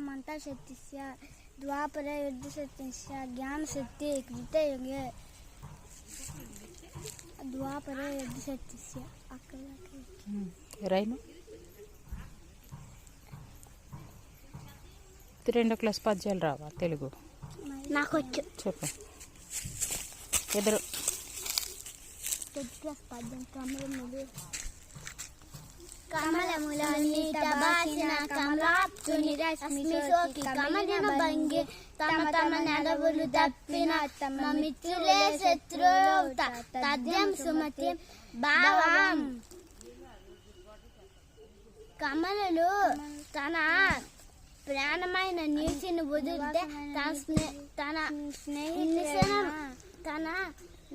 మంతా శక్తిస్య ద్వాపర యుద్ధ శక్తిస్య జ్ఞాన శక్తి కృతయుగే ద్వాపర యుద్ధ శక్తిస్య అక్కడ రైను రెండో క్లాస్ పద్యాలు రావా తెలుగు నాకు వచ్చు చెప్పు ఎదురు పద్యం కమలములు కమలముల తప్పిన తమ మిత్రులే శత్రువులవుత తద్యం సుమతి భావం కమలలు తన ప్రాణమైన నీటిని వదిలితే తన స్నే తన స్నేహితులను తన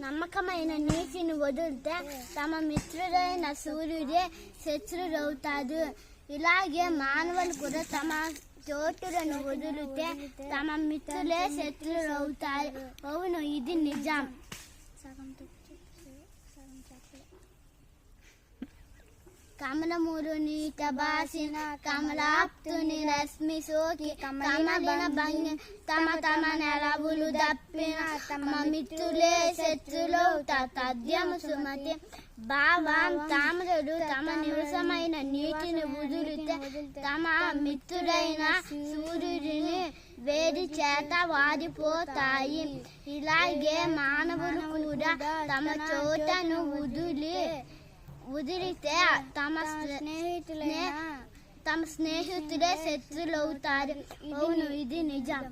నమ్మకమైన నీటిని వదిలితే తమ మిత్రుడైన సూర్యుడే శత్రుడవుతాడు. ఇలాగే మానవులు కూడా తమ చోటులను వదిలితే తమ మిత్రులే శత్రులు అవుతారు అవును ఇది నిజం. కమలములు నీట బాసిన కమలాప్తుని రశ్మి సోకి కమలిన భంగి తమ తమ నెలవులు దప్పిన తమ మిత్రులే శత్రులు తద్యము సుమతి. భావం తామరుడు తమ నివసమైన నీటిని వదులితే తమ మిత్రుడైన సూర్యుడిని వేడి చేత వాడిపోతాయి. ఇలాగే మానవులు కూడా తమ చోటను వదిలి ఉదిరితే తమ స్నేహితులే తమ స్నేహితుడే శత్రులవుతారు అవును ఇది నిజం